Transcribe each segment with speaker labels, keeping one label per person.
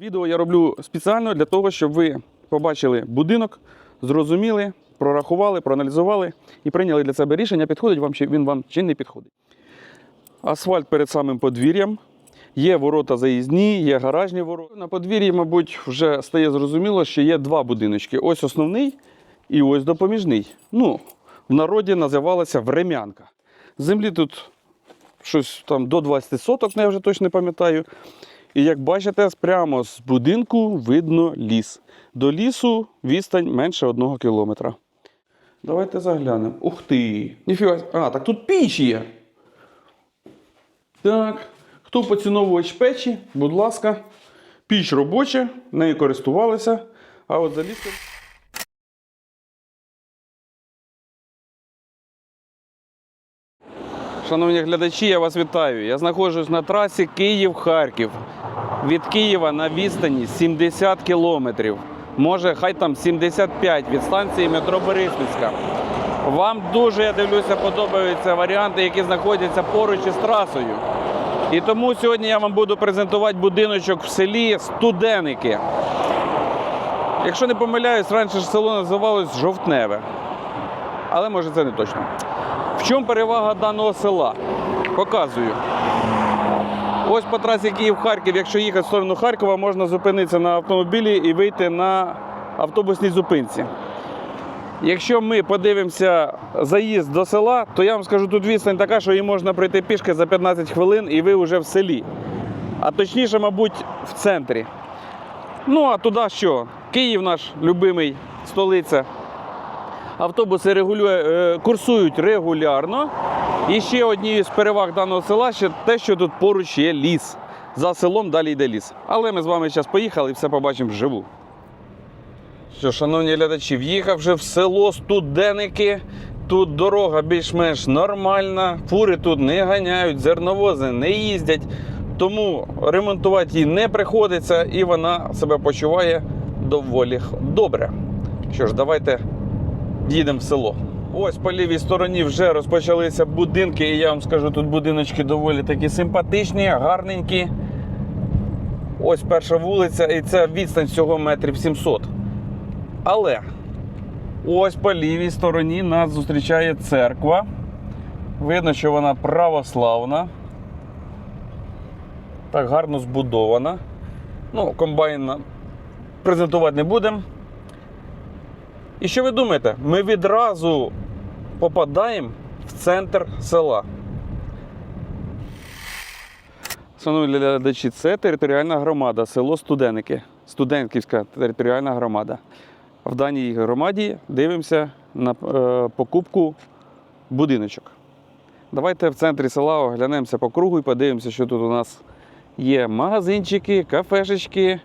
Speaker 1: Відео я роблю спеціально для того, щоб ви побачили будинок, зрозуміли, прорахували, проаналізували і прийняли для себе рішення, підходить вам чи він вам чи не підходить. Асфальт перед самим подвір'ям. Є ворота заїзні, є гаражні ворота. На подвір'ї, мабуть, вже стає зрозуміло, що є два будиночки. Ось основний і ось допоміжний. Ну, в народі називалася врем'янка. Землі тут щось там до 20 соток, ну, я вже точно не пам'ятаю. І як бачите, прямо з будинку видно ліс. До лісу відстань менше одного кілометра. Давайте заглянемо. Ух ти! Ніфіга. А, так тут піч є. Так. Хто поціновувач печі, будь ласка, піч робоча, нею користувалися. А от залізти. Шановні глядачі, я вас вітаю. Я знаходжусь на трасі Київ-Харків. Від Києва на відстані 70 кілометрів. Може, хай там 75 від станції метро Бориспільська. Вам дуже, я дивлюся, подобаються варіанти, які знаходяться поруч із трасою. І тому сьогодні я вам буду презентувати будиночок в селі Студеники. Якщо не помиляюсь, раніше ж село називалось Жовтневе. Але може це не точно. В чому перевага даного села? Показую. Ось по трасі Київ-Харків, якщо їхати в сторону Харкова, можна зупинитися на автомобілі і вийти на автобусній зупинці. Якщо ми подивимося заїзд до села, то я вам скажу, тут відстань така, що її можна пройти пішки за 15 хвилин і ви вже в селі. А точніше, мабуть, в центрі. Ну а туди що? Київ наш любимий, столиця. Автобуси регулює, е, курсують регулярно. І ще однією з переваг даного села ще те, що тут поруч є ліс. За селом далі йде ліс. Але ми з вами зараз поїхали і все побачимо вживу. Що, шановні глядачі, в'їхав вже в село Студеники. Тут дорога більш-менш нормальна, фури тут не ганяють, зерновози не їздять. Тому ремонтувати її не приходиться і вона себе почуває доволі добре. Що ж, давайте їдемо в село. Ось по лівій стороні вже розпочалися будинки, і я вам скажу, тут будиночки доволі такі симпатичні, гарненькі. Ось перша вулиця, і це відстань всього метрів 700. Але ось по лівій стороні нас зустрічає церква. Видно, що вона православна. Так гарно збудована. Ну, комбайн презентувати не будемо. І що ви думаєте? Ми відразу попадаємо в центр села. Шановні глядачі, це територіальна громада, село Студеники. Студенківська територіальна громада. В даній громаді дивимося на е, покупку будиночок. Давайте в центрі села оглянемося по кругу і подивимося, що тут у нас є магазинчики, кафешечки,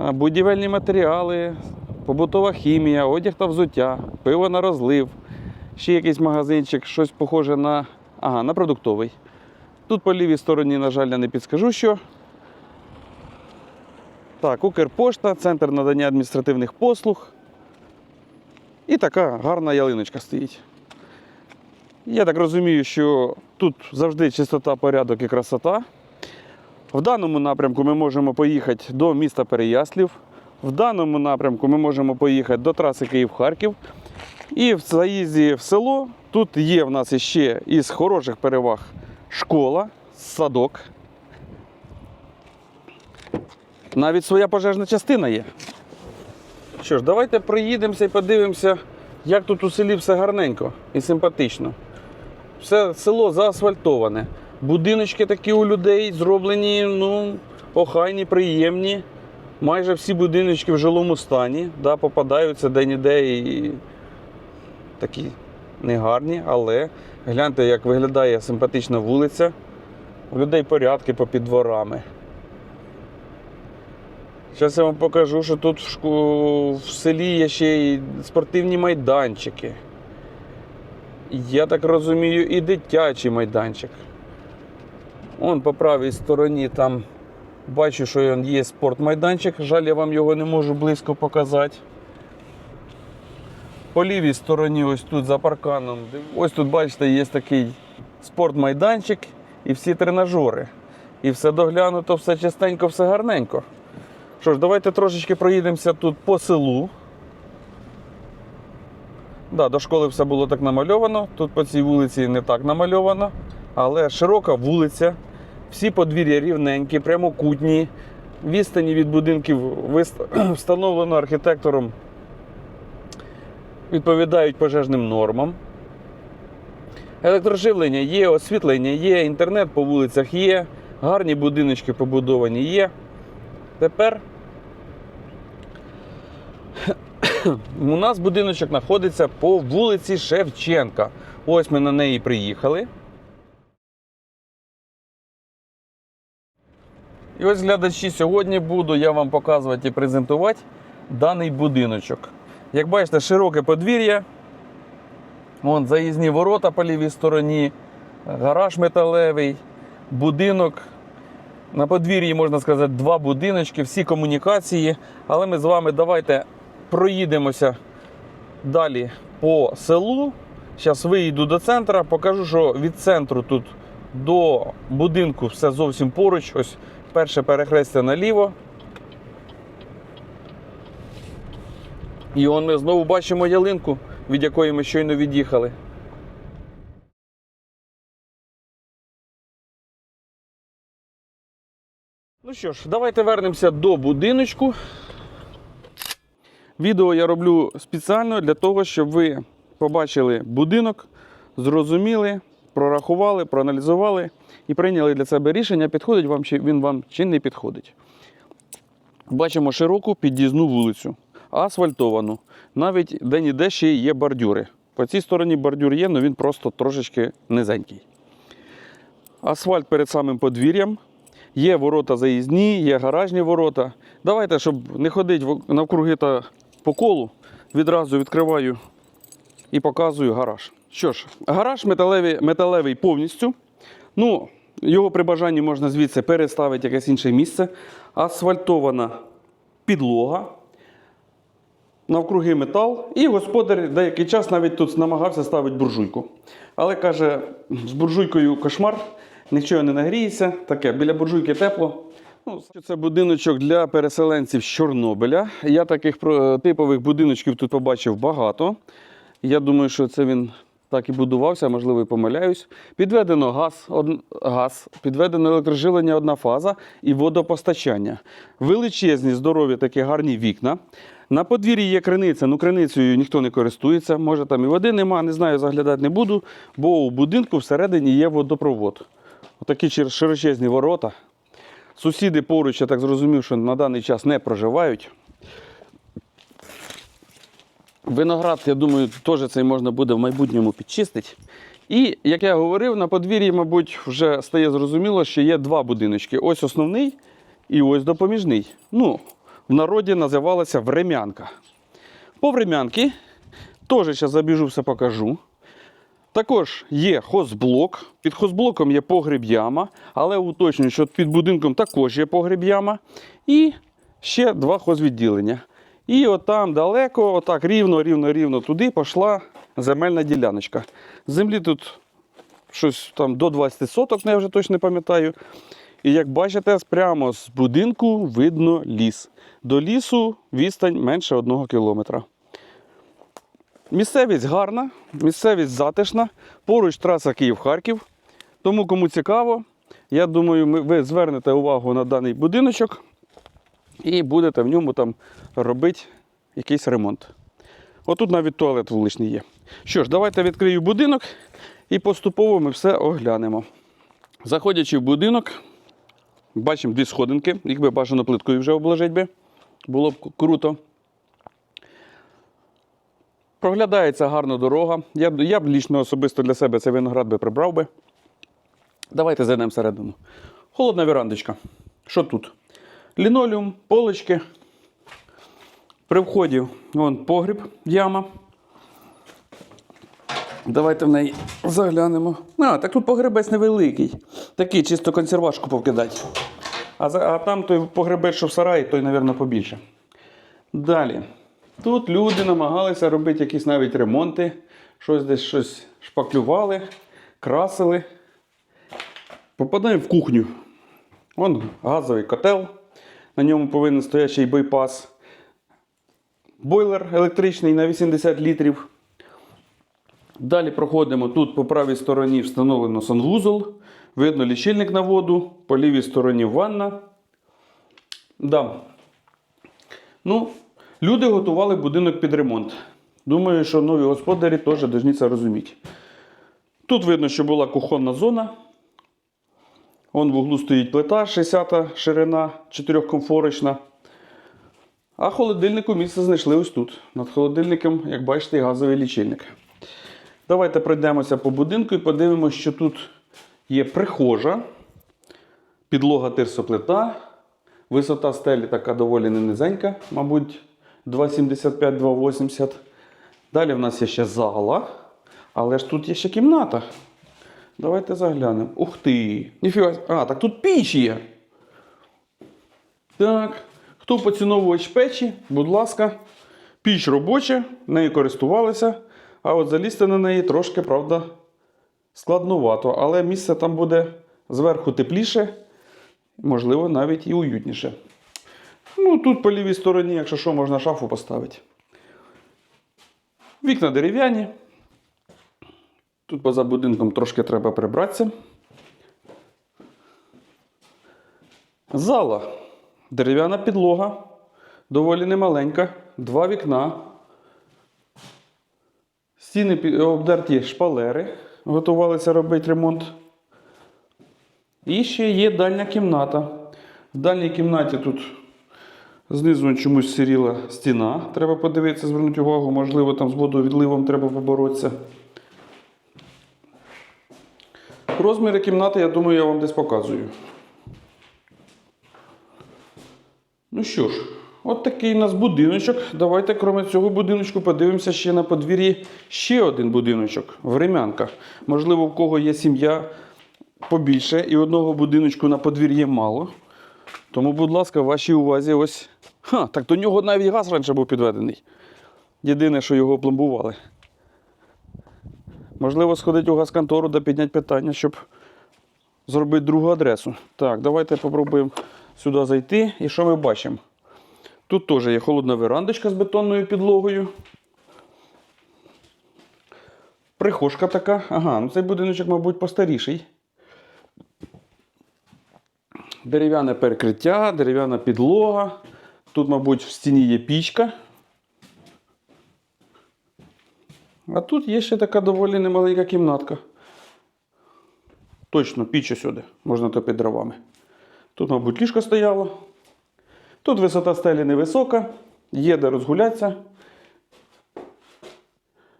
Speaker 1: е, будівельні матеріали, побутова хімія, одяг та взуття, пиво на розлив, ще якийсь магазинчик, щось похоже на, ага, на продуктовий. Тут по лівій стороні, на жаль, я не підскажу, що. Так, Укрпошта, центр надання адміністративних послуг. І така гарна ялиночка стоїть. Я так розумію, що тут завжди чистота, порядок і красота. В даному напрямку ми можемо поїхати до міста Переяслів. В даному напрямку ми можемо поїхати до траси Київ-Харків. І в заїзді в село тут є в нас ще із хороших переваг школа, садок. Навіть своя пожежна частина є. Що ж, давайте проїдемося і подивимося, як тут у селі все гарненько і симпатично. Все село заасфальтоване. Будиночки такі у людей зроблені, ну, охайні, приємні. Майже всі будиночки в жилому стані. Да, попадаються де-ніде і такі негарні, але гляньте, як виглядає симпатична вулиця. У людей порядки попід дворами. Зараз я вам покажу, що тут в, шку... в селі є ще й спортивні майданчики. Я так розумію, і дитячий майданчик. Он по правій стороні там бачу, що є спортмайданчик. Жаль, я вам його не можу близько показати. По лівій стороні, ось тут за парканом, ось тут, бачите, є такий спортмайданчик і всі тренажери. І все доглянуто, все чистенько, все гарненько. Що ж, давайте трошечки проїдемося тут по селу. Да, до школи все було так намальовано. Тут по цій вулиці не так намальовано, але широка вулиця, всі подвір'я рівненькі, прямокутні. Відстані від будинків встановлено архітектором, відповідають пожежним нормам. Електроживлення є, освітлення є, інтернет по вулицях є, гарні будиночки побудовані є. Тепер у нас будиночок знаходиться по вулиці Шевченка. Ось ми на неї приїхали. І ось глядачі, сьогодні буду я вам показувати і презентувати даний будиночок. Як бачите, широке подвір'я. Вон заїзні ворота по лівій стороні, гараж металевий, будинок. На подвір'ї, можна сказати, два будиночки, всі комунікації. Але ми з вами давайте проїдемося далі по селу. Зараз виїду до центру, покажу, що від центру тут до будинку все зовсім поруч. Ось перше перехрестя наліво. І он ми знову бачимо ялинку, від якої ми щойно від'їхали. Ну що ж, давайте вернемося до будиночку. Відео я роблю спеціально для того, щоб ви побачили будинок, зрозуміли, прорахували, проаналізували і прийняли для себе рішення, підходить вам чи він вам чи не підходить. Бачимо широку під'їзну вулицю, асфальтовану. Навіть де-ніде ще є бордюри. По цій стороні бордюр є, але він просто трошечки низенький. Асфальт перед самим подвір'ям. Є ворота заїзні, є гаражні ворота. Давайте, щоб не ходити навкруги та по колу, відразу відкриваю і показую гараж. Що ж, гараж металевий, металевий повністю. Ну, його при бажанні можна звідси переставити якесь інше місце. Асфальтована підлога. Навкруги метал, і господар деякий час навіть тут намагався ставити буржуйку. Але каже, з буржуйкою кошмар, нічого не нагріється, таке, біля буржуйки тепло. Ну, це будиночок для переселенців з Чорнобиля. Я таких типових будиночків тут побачив багато. Я думаю, що це він так і будувався, можливо, і помиляюсь. Підведено газ, од... газ, підведено електроживлення одна фаза і водопостачання. Величезні, здорові такі гарні вікна. На подвір'ї є криниця, ну криницею ніхто не користується. Може там і води нема, не знаю, заглядати не буду, бо у будинку всередині є водопровод. Отакі широчезні ворота. Сусіди поруч, я так зрозумів, що на даний час не проживають. Виноград, я думаю, теж цей можна буде в майбутньому підчистити. І, як я говорив, на подвір'ї, мабуть, вже стає зрозуміло, що є два будиночки. Ось основний і ось допоміжний. Ну, в народі називалася врем'янка. По врем'янки теж зараз забіжу, все покажу. Також є хозблок. Під хозблоком є погріб яма, але уточнюю, що під будинком також є погріб яма. І ще два хозвідділення. І отам далеко, отак рівно, рівно, рівно туди пішла земельна діляночка. Землі тут щось там до 20 соток, ну, я вже точно не пам'ятаю. І як бачите, прямо з будинку видно ліс. До лісу відстань менше одного кілометра. Місцевість гарна, місцевість затишна, поруч траса Київ-Харків. Тому кому цікаво, я думаю, ви звернете увагу на даний будиночок і будете в ньому там робити якийсь ремонт. Отут навіть туалет вуличний є. Що ж, давайте відкрию будинок і поступово ми все оглянемо. Заходячи в будинок, бачимо дві сходинки, їх би бажано плиткою вже обложити би. Було б круто. Проглядається гарно дорога. Я, б- я б лічно особисто для себе цей виноград би прибрав би. Давайте зайдемо всередину. Холодна вірандочка. Що тут? Лінолеум, полочки. При вході вон погріб, яма. Давайте в неї заглянемо. А, так тут погребець невеликий. Такий чисто консервашку повкидати. А, а там той погребець, що в сараї, той, мабуть, побільше. Далі. Тут люди намагалися робити якісь навіть ремонти, щось десь щось шпаклювали, красили. Попадаємо в кухню. Вон газовий котел. На ньому повинен стояти ще й байпас. Бойлер електричний на 80 літрів. Далі проходимо. Тут по правій стороні встановлено санвузол. Видно лічильник на воду, по лівій стороні ванна. Да. Ну, люди готували будинок під ремонт. Думаю, що нові господарі теж повинні це розуміти. Тут видно, що була кухонна зона. Вон в углу стоїть плита 60 ширина, 4-комфорочна. А холодильнику місце знайшли ось тут. Над холодильником, як бачите, газовий лічильник. Давайте пройдемося по будинку і подивимося, що тут є прихожа, підлога тирсоплита, висота стелі така доволі низенька, мабуть, 2,75-2,80. Далі в нас є ще зала, але ж тут є ще кімната. Давайте заглянемо. Ух ти! Ніфіга. А, так тут піч є. Так. Хто поціновувач печі, будь ласка, піч робоча, нею користувалися. А от залізти на неї трошки, правда, складновато. Але місце там буде зверху тепліше, можливо, навіть і уютніше. Ну, тут по лівій стороні, якщо що, можна шафу поставити. Вікна дерев'яні. Тут поза будинком трошки треба прибратися. Зала. Дерев'яна підлога. Доволі немаленька. Два вікна. Стіни обдерті шпалери. Готувалися робити ремонт. І ще є дальня кімната. В дальній кімнаті тут знизу чомусь сиріла стіна. Треба подивитися, звернути увагу, можливо, там з водовідливом треба поборотися. Розміри кімнати, я думаю, я вам десь показую. Ну що ж, от такий у нас будиночок. Давайте, крім цього будиночку, подивимося ще на подвір'ї ще один будиночок в Ремянках. Можливо, в кого є сім'я побільше і одного будиночку на подвір'ї мало. Тому, будь ласка, вашій увазі ось. Ха, так до нього навіть газ раніше був підведений. Єдине, що його пломбували. Можливо, сходити у газконтору да підняти питання, щоб зробити другу адресу. Так, давайте попробуємо сюди зайти. І що ми бачимо? Тут теж є холодна верандочка з бетонною підлогою. Прихожка така. Ага, ну цей будиночок, мабуть, постаріший. Дерев'яне перекриття, дерев'яна підлога. Тут, мабуть, в стіні є пічка. А тут є ще така доволі немаленька кімнатка. Точно, піч сюди, можна топити дровами. Тут, мабуть, ліжко стояло. Тут висота стелі невисока, є де розгулятися.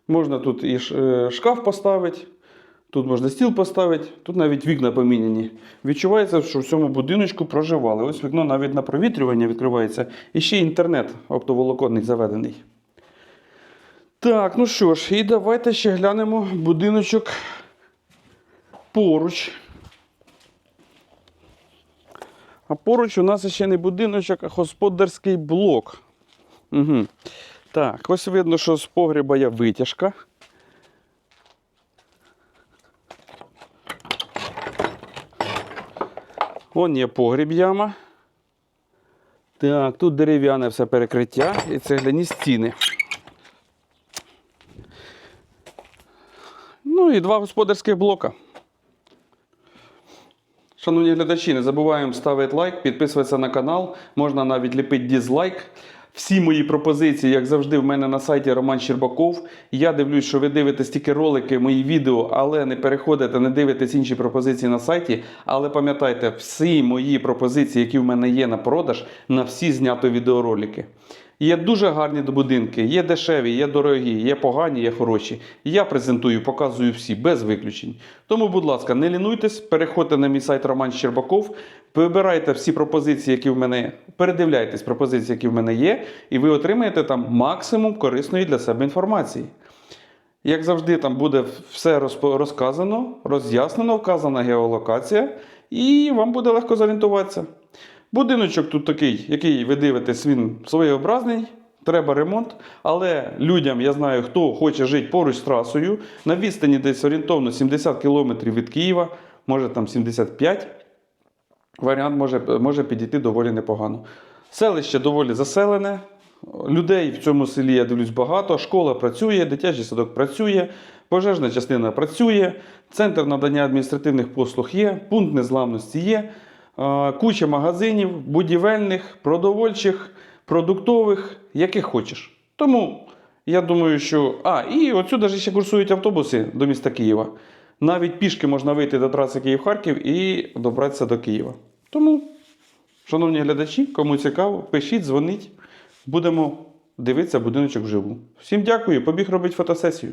Speaker 1: Можна тут і е, шкаф поставити, тут можна стіл поставити, тут навіть вікна поміняні. Відчувається, що в цьому будиночку проживали. Ось вікно навіть на провітрювання відкривається. І ще інтернет оптоволоконний заведений. Так, ну що ж, і давайте ще глянемо будиночок поруч. А поруч у нас ще не будиночок, а господарський блок. Угу. Так, ось видно, що з погреба є витяжка. Вон є погріб яма. Так, тут дерев'яне все перекриття і цегляні стіни. І два господарських блока. Шановні глядачі, не забуваємо ставити лайк, підписуватися на канал. Можна навіть ліпити дізлайк. Всі мої пропозиції, як завжди, в мене на сайті Роман Щербаков. Я дивлюсь, що ви дивитесь тільки ролики, мої відео, але не переходите, не дивитесь інші пропозиції на сайті. Але пам'ятайте, всі мої пропозиції, які в мене є на продаж, на всі знято відеоролики. Є дуже гарні будинки, є дешеві, є дорогі, є погані, є хороші. Я презентую, показую всі, без виключень. Тому, будь ласка, не лінуйтесь, переходьте на мій сайт Роман Щербаков, вибирайте всі пропозиції, які в мене, передивляйтесь пропозиції, які в мене є, і ви отримаєте там максимум корисної для себе інформації. Як завжди, там буде все розказано, роз'яснено, вказана геолокація, і вам буде легко зорієнтуватися. Будиночок тут такий, який ви дивитесь, він своєобразний, треба ремонт. Але людям, я знаю, хто хоче жити поруч з трасою, на відстані десь орієнтовно 70 км від Києва, може там 75 варіант може, може підійти доволі непогано. Селище доволі заселене. Людей в цьому селі, я дивлюсь, багато. Школа працює, дитячий садок працює, пожежна частина працює, центр надання адміністративних послуг є, пункт незламності є, куча магазинів, будівельних, продовольчих, продуктових, яких хочеш. Тому я думаю, що. А, і отсюди ж ще курсують автобуси до міста Києва. Навіть пішки можна вийти до траси Київ-Харків і добратися до Києва. Тому, шановні глядачі, кому цікаво, пишіть, дзвоніть. Будемо дивитися будиночок вживу. Всім дякую, побіг робити фотосесію.